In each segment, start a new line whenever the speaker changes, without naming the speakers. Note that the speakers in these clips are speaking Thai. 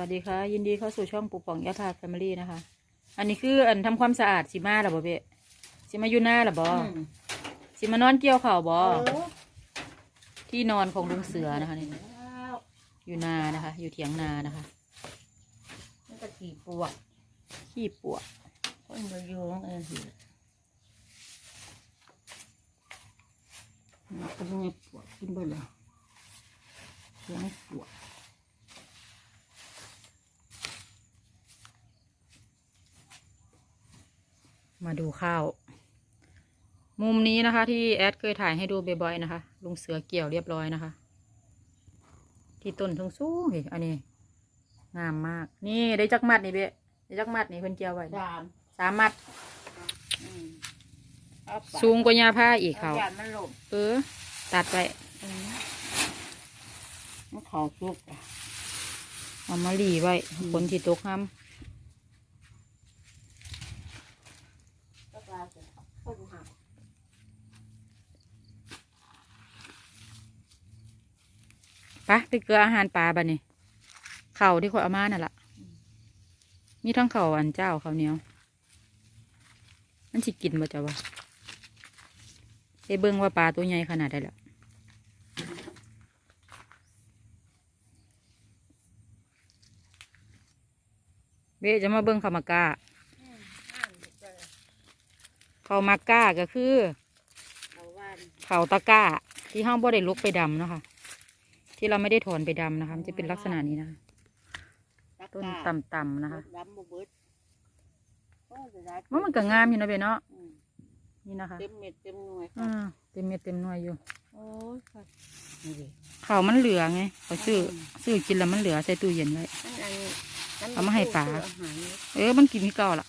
วัสดีค่ะ ยินดีเข้าสู่ช่องปุกป่องยาพาแฟมิลี่นะคะ อันนี้คืออันทำความสะอาดสิมาหรอบ่เบะสิมาอยู่หน้าหรอบ่สิมานอนเกี่ยวเข่าวบ่ที่นอนของลุงเสือนะคะนี่อยู่นานะคะ อยู่เถียงนานะคะ
มันก็ขี่ปวก
ขี้ปวก
คนมาอยู่เออมันก็ไม่ปวกกินไปเลยเลี้ยงปวก
มาดูข้าว มุมนี้นะคะ ที่แอดเคยถ่ายให้ดูบ่อยๆนะคะ ลุงเสือเกี่ยวเรียบร้อยนะคะ ที่ต้นทงสูงๆนี่อันนี้ งามมาก นี่ได้จักมัดนี่เบะได้จักมัดนี่เพิ่นเกี่ยวไว้
สาม
สามมัด
อืมเอาไป
สูงกว่ายาผ้าอีกเขา
เอาย่านมันหลบ
เออ ตัดไป
อืมมันเขาซุกอะ
เอามาหลีไว้คนที่ตกห้
ก็ปลาจะคนหักำ
ไปะไปเกลืออาหารปลาบ้านี่เข่าที่คนเอามานั่นแหละมีทั้งเข่าอันเจ้าเขาเนี้ยมันสิกินบ่จ้าวะไปเบิ่งว่าปลาตัวใหญ่ขนาดใดแล้วเบะจะมาเบิ่งเขามาก้า
เขา
มาก้าก็คือ
เขาว่า
ตะก้า ที่ห้องบ่ได้ลุกไปดำเนาะคะ ที่เราไม่ได้ถอนไปดำนะคะมันจะเป็นลักษณะนี้นะคะ
ตะก
ต้น
ร้า
ต่ำๆนะคะ
ดำบ่เบิดโอ้ยจะได้
ว่ามันก็งามอยู่นะเบเนาะ
อืม
นี่นะคะ
เต็มเม็ดเต็มหน่วย
อ่าเต็มเม็ดเต็มหน่วยอยู่
โอ้ยค่ะนี่ดิ
เขาวมันเหลือไงเขาซื้อซื้อกินแล้วมันเหลือใส่ตู้เย็นไว้
อันอันนี้น
เอามาให้ปลา
คืออาหารนี่
เออมันกินที่เก่าละ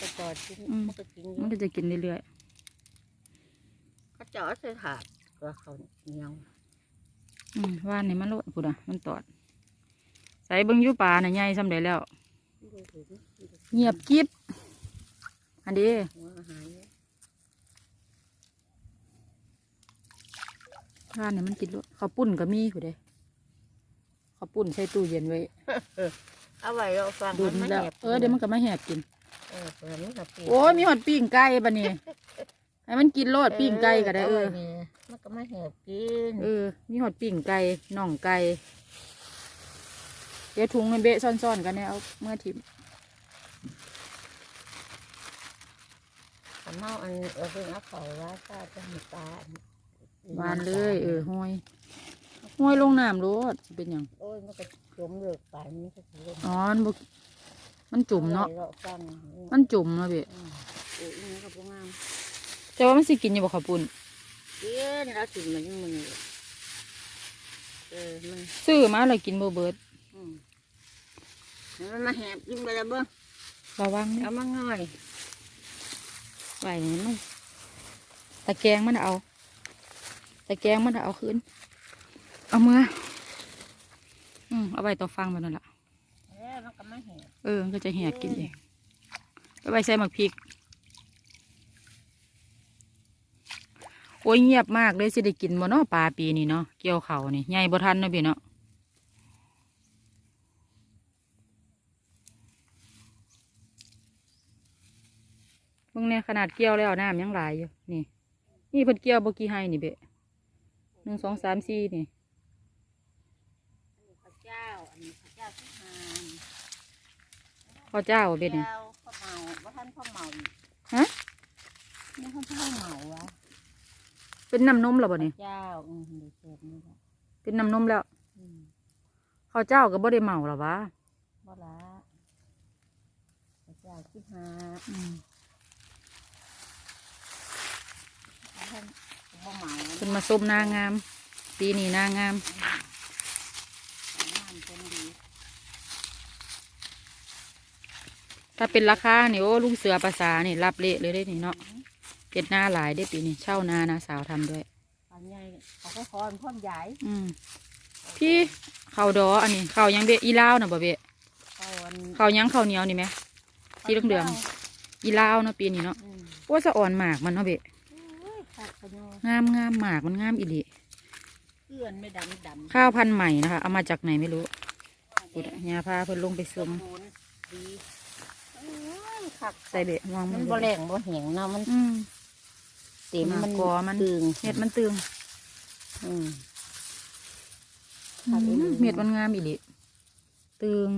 กระจอดกิน
อืม
มันก็กินอยู่
มันก็จะกินเรื่อย
กระจอดใส่ถาดตัวเขาเหนียว
ๆอืม ว่านนี่มันโลดพูดอะมันตอด ใส่เบิ้งอยู่ปลาน่ะใหญ่สำเร็จแล้ว
ดูสิ
เงียบกิ๊บอันนี้
หัวอาหารนี่
ว่านนี่มันกินโลดข้าวปุ้นก็มีผู้ใดข้าวปุ้นใส่ตู้เย็นไว้
เอาไว้เราฟัง
ดูด
มัน
แล้ว
แหบ
เออเดี๋ยวมันก็มาแหบกิน
เออเปิดมันก็ปี
โอ้ยมีหอดปิ้งไก่บะนี่ให้มันกินโลดปิ้งไก่ก็ได้เออา
ว้นี่มัน ก็มาแหบกิน
เออ มีหอดปิ้งไก่น่องไก่ เดี๋ยวถุงในเบะซ่อนๆกันเนี่ยเอาเมื่อทิม
ทำเมาอันเออเพิ่งเอาเขาว่าตาจะมีตา
หวานเลย เออห้อยห้อยลงน้ำโลดสิเป็นหยัง
โอ้ยมันก็จมเลือกไปมันก็สิลง
อ๋อมันบ่มันจุ่มเนาะ
อไว้รฟัง
มันจุ่มเนาะเบะ
อืมโอ้ยนี่ก็บ่งาม
แต่ว่ามันสิกินอยู่บ่ข้าวปุ้น
กินแล้วกินมันมันนี่เออมัน
ซื้อมาแล้วกินบ่เบิด
อืมมันมาแหบกินไปแล้วเบ้าง
ระวังเด้
เอามาง่อย
ไว้นี่มันตะแกรงมันเอาตะแกรงมันเอาขึ้น เอามืออืมเอาไว้ต่อฟังแบบนั้นล่ะ
เออมันก็มาแหบ
เออมันก็จะแหกกินเองไปไว้ใส่หมักพริก โอ้ยเงียบมากเลยสิได้กินบ่เนาะปลาปีนี้เนาะเกี่ยวเขาวนี่ใหญ่บ่ทันเนาะพี่เนาะเบิ่งเนี่ยขนาดเกี่ยวแล้วน้ำยังหลายอยู่นี่ นี่เพิ่นเกี่ยวบ่กี่ไห้นี่เบะหนึ่งสองสามสี่นี่
ข้าวเจ้าอันนี้ข้าวเจ้าที่หาน
ข้าวเจ้าเบ็ดนี่
เจ้าข้าวเมาว่าท่านข้าวเมาอีก
ฮะ
นี่ท่านข้าวเมาวะ
เป็นน้ำนมแล้วบ่นี่
เจ้าอืมดีเสร็จนี่แหละ
เป็นน้ำนมแล้ว
อืม
ข้าวเจ้าก็บ่ได้เมาหรอวะ
บ่ละข้าวเจ้าที่หา
อืม
ท่านข้าวเมา
เพิ่นมาส้มนางาม ปีนี้นางาม
น้ำเป็นดี
ถ้าเป็นราคานี่โอ้ลุงเสือภาษานี่รับเละเลยได้นี่เนาะเจ็ดหน้าหลายได้ปีนี้เช่านานาสาวทำด้วย
อันใหญ่เขาก็คอนพ่อมใหญ่
อืมพี่ข้าวดออันนี้ข้าวยังเบะอีลาวนะบ่เบะ
เขาอัน
ข้าวยังข้าวเหนียวนี่ไหมสีเหลืองอีลาวเนาะปีนี้เนาะ
อืม
โอ้สะอ่อนหมากมันเนาะเบะ
โอ้ยขาดขยอ
งามงามหมากมันงามอีหลี
เกลื่อนไม่ดำดำ
ข้าวพันธุ์ใหม่นะคะเอามาจากไหนไม่รู้
เพุ
ดอะยาพาเพิ่นลงไปสม
บูรณ์ดีอื้อคัก
ใส่เบะมอง
มันบ่แรงบ่แห้งเนาะมัน
อืม
เต็มมัน
กอมัน
ตึง
เม็ดมันตึง
อืม
อื
ครับ
มเม็ดมันงามอีหลีตึง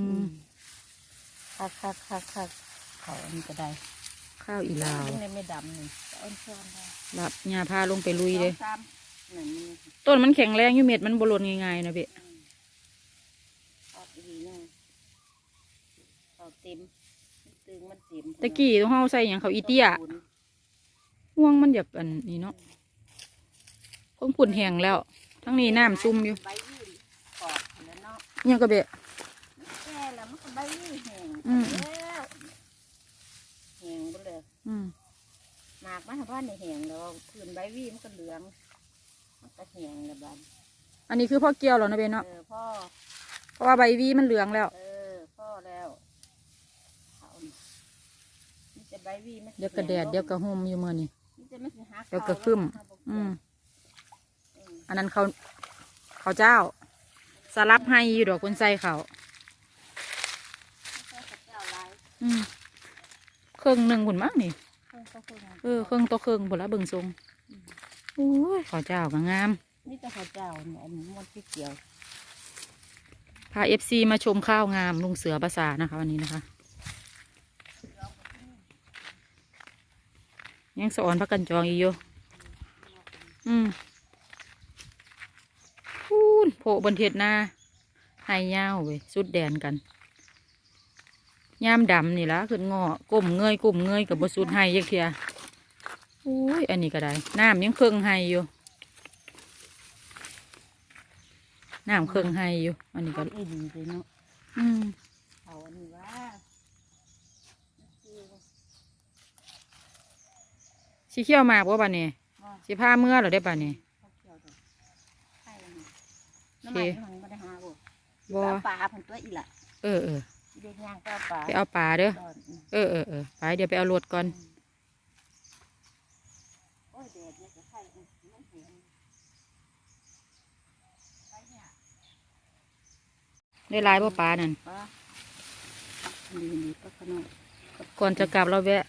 คักคักคักคักเขาอันนี้ก็ได้
ข้าวอีลาว
มันไม่ดำนี่เอาช้อนได้
รับยาพาลงไปลุยเลย
สองสามนั่นนี่
ต้นมันแข็งแรงอยู่เม็ดมันบหลนง่ายๆนะเบะ
ออกดีนึงเขาเต็มมันตึงมันเต็ม
ตะกี้ต้องเฮาใส่หยังเขาอีเตี้ย ห่วงมันอยากอันนี้เนาะเพิ่งปุ่นแห้งแล้ว ทั้งนี้น้ำซุ่มอยู่
ใบยื่นกรอบแล้วเนาะ
ยังก็เบะ
แก่แล้วมันก็ใบยื่นแห้ง
อืม
แล้วแห้งไปเลย
อืม
หมากมันบ้านในแห้งแล้วพื้นใบวี่มันก็เหลืองมันก็แห้งแล้วบ้าน
อันนี้คือพ่อเกี่ยวแล้วนะเบะเนาะ
เออพ่อ
เพราะว่าใบวีมันเหลืองแล้ว
เออพ่อแล้วเขานี่มันจะใบวี่มัน
เดี๋ยวกระแดดเดี๋ยวกระห่มอยู่เมื่อนี่
มันจะไม่สิหัก
เดี๋ยวก็ขึ้น
เขาบอก
อืม
อืม
อันนั้นเขาเขาเจ้า สลับให้อยู่ดอกคนใส่เขา
ไม่ใช่พระเจ้าลาย
อืมเครื่องหนึ่งผุนมั้งนี่
เพิ่งก็เพิ่ง
เออเครื่องตัวเครื่องผุนละเบิ่งทรงโอ้ยเขาเจ้าก็งาม
นี่แต่พระเจ้าเนี่ยอันนี้มันที่เกี่ยว
พาเอฟซีมาชมข้าวงามลุงเสือภาษานะคะวันนี้นะคะ ยังสอนพักกันจองอีกอยู่อืมพูนโผบนเทียดหน้าให้ยาวเว้ยสุดแดนกันย่ามดำนี่ละขึ้นงอก้มเงยก้มเงยกับบสุดให้ยักเทียอุ้ยอันนี้ก็ได้น้ำยังเครื่องให้อยู่น้ำเครื่องให้อยู่ อันนี้ก็
ก็อีดีเลยเนาะ
อืม
เขาอันนี้ว่าคือ
สีเขียวมากว่าบ้านนี้
ว่า
สีผ้าเมื่อเหรอได้บ้านนี้
เขาเกี่ยวดอกใช่เลยน้ำมันมันไม่ได้หาบ่
บ่
เอาปลาพันตัวอีหละ
เออเออ
เด็กย่างก็เอาปลา
ไปเอาปลาเด้อ
ตอนอืม
เออเออเออไปเดี๋ยวไปเอารถก่อน
โอ้ยแดดเนี่ยจะไข่อืมมันเห็นไปเนี่ย
ได้หลายบ่ปลานั่น
ปลาอันดีดีปลาขนม
ก่อนจะกลับเราแวะ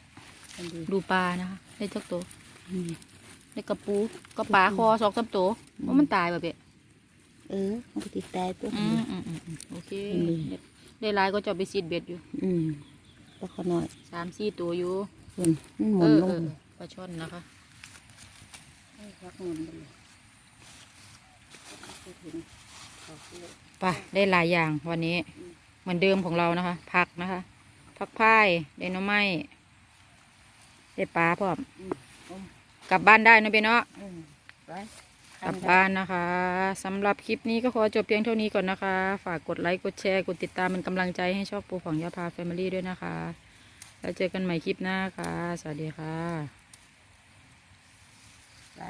อันดี
ดูปลานะคะได้จักตัว
อืม
ได้กระปูก็ปลาคอสองสามตัวว่ามันตายแบบเบะ
เออมันก็ติดตายตัว
อืมอืมอืมอืมโอเค
อืม
ได้หลายก็จะเอาไปซีดเบ็ดอยู่
อืมปลาขนม
สามสี่ตัวอยู่
เห็นมันหมุ
เอนอ
ล
เองอปลาช่อนนะคะ
ให้พักเงินไปเลยไปถึงเขาเลือก
ไปได้หลายอย่างวันนี้ เหมือนเดิมของเรานะคะ ผักนะคะผักพายได้หน่อไม้ ได้ปลาพร้อม
อืมอืม
กลับบ้านได้นะเบนเนาะ
อืมไป
กลับบ้านนะคะสำหรับคลิปนี้ก็ขอจบเพียงเท่านี้ก่อนนะคะ ฝากกดไลค์กดแชร์กดติดตามเป็นกำลังใจให้ช่องปูของยาพาแฟมิลี่ด้วยนะคะ แล้วเจอกันใหม่คลิปหน้าค่ะ สวัสดีค่ะ
ไป